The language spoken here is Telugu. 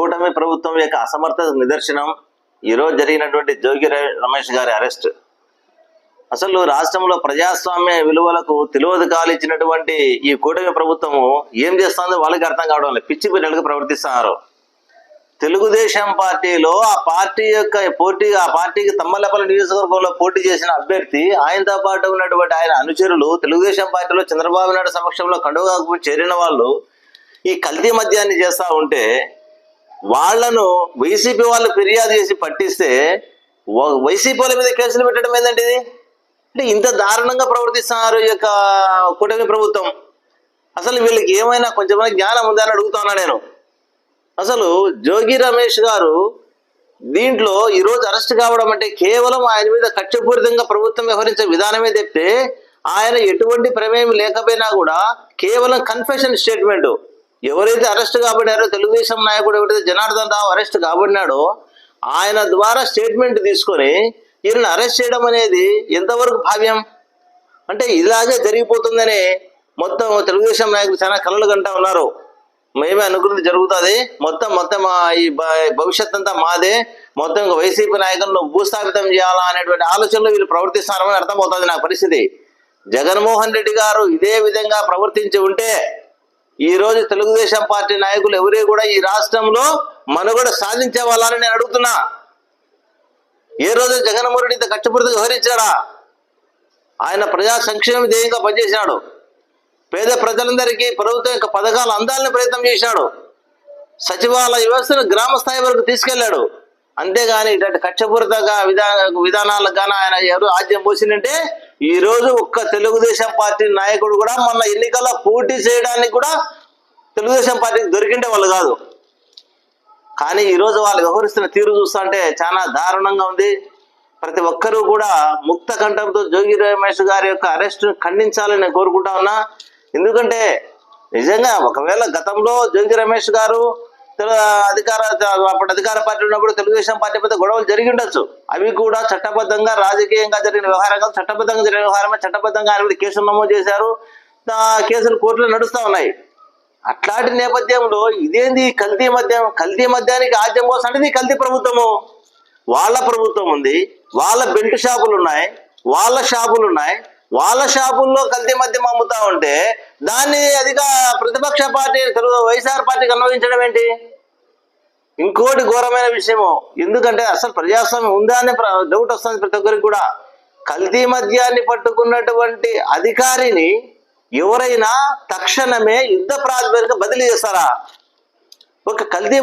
కూటమి ప్రభుత్వం యొక్క అసమర్థత నిదర్శనం. ఈరోజు జరిగినటువంటి జోగి రమేష్ గారి అరెస్ట్. అసలు రాష్ట్రంలో ప్రజాస్వామ్య విలువలకు తెలియదు కాలిచ్చినటువంటి ఈ కూటమి ప్రభుత్వము ఏం చేస్తుందో వాళ్ళకి అర్థం కావడం లేదు. పిచ్చి పిల్లలకు ప్రవర్తిస్తున్నారు. తెలుగుదేశం పార్టీలో ఆ పార్టీ యొక్క పోటీ ఆ పార్టీకి తమ్మలపల్లి నియోజకవర్గంలో పోటీ చేసిన అభ్యర్థి ఆయనతో పాటు ఉన్నటువంటి ఆయన అనుచరులు తెలుగుదేశం పార్టీలో చంద్రబాబు నాయుడు సమక్షంలో కండుగాకు చేరిన వాళ్ళు ఈ కల్తీ మద్యాన్ని చేస్తా ఉంటే వాళ్ళను వైసీపీ వాళ్ళు ఫిర్యాదు చేసి పట్టిస్తే వ- వైసీపీ వాళ్ళ మీద కేసులు పెట్టడం ఏంటంటే ఇది? అంటే ఇంత దారుణంగా ప్రవర్తిస్తున్నారు ఈ యొక్క కూటమి ప్రభుత్వం. అసలు వీళ్ళకి ఏమైనా కొంచెమైనా జ్ఞానం ఉందా అని అడుగుతున్నా నేను. అసలు జోగి రమేష్ గారు దీంట్లో ఈరోజు అరెస్ట్ కావడం అంటే కేవలం ఆయన మీద కక్షపూరితంగా ప్రభుత్వం వ్యవహరించే విధానమే తప్పితే ఆయన ఎటువంటి ప్రమేయం లేకపోయినా కూడా కేవలం కన్ఫెషన్ స్టేట్మెంట్ ఎవరైతే అరెస్ట్ కాబడినారో తెలుగుదేశం నాయకుడు ఎవరైతే జనార్దన్ రావు అరెస్ట్ కాబడినాడో ఆయన ద్వారా స్టేట్మెంట్ తీసుకొని ఈయనను అరెస్ట్ చేయడం అనేది ఎంతవరకు భావ్యం? అంటే ఇలాగే జరిగిపోతుందని మొత్తం తెలుగుదేశం నాయకులు చాలా కలలు కంటా ఉన్నారు. మేమే అనుకున్నది జరుగుతుంది. మొత్తం మొత్తం ఈ భవిష్యత్ అంతా మాదే. మొత్తం ఇంకా వైసీపీ నాయకులను భూస్థాపితం చేయాలా అనేటువంటి ఆలోచనలో వీళ్ళు ప్రవర్తిస్తున్నారని అర్థమవుతుంది నా పరిస్థితి. జగన్మోహన్ రెడ్డి గారు ఇదే విధంగా ప్రవర్తించి ఉంటే ఈ రోజు తెలుగుదేశం పార్టీ నాయకులు ఎవరే కూడా ఈ రాష్ట్రంలో మనుగడ సాధించే వాళ్ళని నేను అడుగుతున్నా. ఏ రోజు జగన్మోహన్ రెడ్డి ఇంత కష్టపడితే వ్యవహరించాడా? ఆయన ప్రజా సంక్షేమ ధ్యేయంగా పనిచేశాడు. పేద ప్రజలందరికీ ప్రభుత్వం యొక్క పథకాలు అందాలని ప్రయత్నం చేశాడు. సచివాలయ వ్యవస్థను గ్రామ స్థాయి వరకు తీసుకెళ్ళాడు. అంతేగాని ఇటువంటి కక్షపూరితంగా విధా విధానాలకు గాన ఆయన ఎవరు ఆద్యం పోసిందంటే ఈ రోజు ఒక్క తెలుగుదేశం పార్టీ నాయకుడు కూడా మొన్న ఎన్నికల్లో పోటీ చేయడానికి కూడా తెలుగుదేశం పార్టీకి దొరికిండే వాళ్ళు కాదు. కానీ ఈరోజు వాళ్ళు వ్యవహరిస్తున్న తీరు చూస్తుంటే చాలా దారుణంగా ఉంది. ప్రతి ఒక్కరూ కూడా ముక్త కంఠంతో జోగి రమేష్ గారి యొక్క అరెస్ట్ను ఖండించాలని నేను కోరుకుంటా ఉన్నా. ఎందుకంటే నిజంగా ఒకవేళ గతంలో జోగి రమేష్ గారు అధికార అప్పుడు అధికార పార్టీ ఉన్నప్పుడు తెలుగుదేశం పార్టీ పెద్ద గొడవలు జరిగి ఉండొచ్చు. అవి కూడా చట్టబద్ధంగా రాజకీయంగా జరిగిన వ్యవహారంగా చట్టబద్ధంగా జరిగిన వ్యవహారమే చట్టబద్ధంగా ఆయన కేసులు నమోదు చేశారు. కేసులు కోర్టులో నడుస్తూ ఉన్నాయి. అట్లాంటి నేపథ్యంలో ఇదేంది కల్తీ మద్యం? కల్తీ మద్యానికి ఆద్యం కోసం అంటే కల్తీ ప్రభుత్వము. వాళ్ళ ప్రభుత్వం ఉంది. వాళ్ళ బెల్ట్ షాపులు ఉన్నాయి. వాళ్ళ షాపులు ఉన్నాయి. వాళ్ళ షాపుల్లో కల్తీ మద్యం అమ్ముతా ఉంటే దాన్ని అధిక ప్రతిపక్ష పార్టీ తెలుగు వైఎస్ఆర్ పార్టీకి అన్వయించడం ఏంటి? ఇంకోటి ఘోరమైన విషయము ఎందుకంటే అసలు ప్రజాస్వామ్యం ఉందా అనే ప్ర- డౌట్ వస్తుంది ప్రతి ఒక్కరికి కూడా. కల్తీ మద్యాన్ని పట్టుకున్నటువంటి అధికారిని ఎవరైనా తక్షణమే యుద్ధ ప్రాతిపదిక బదిలీ చేస్తారా? ఒక కల్తీ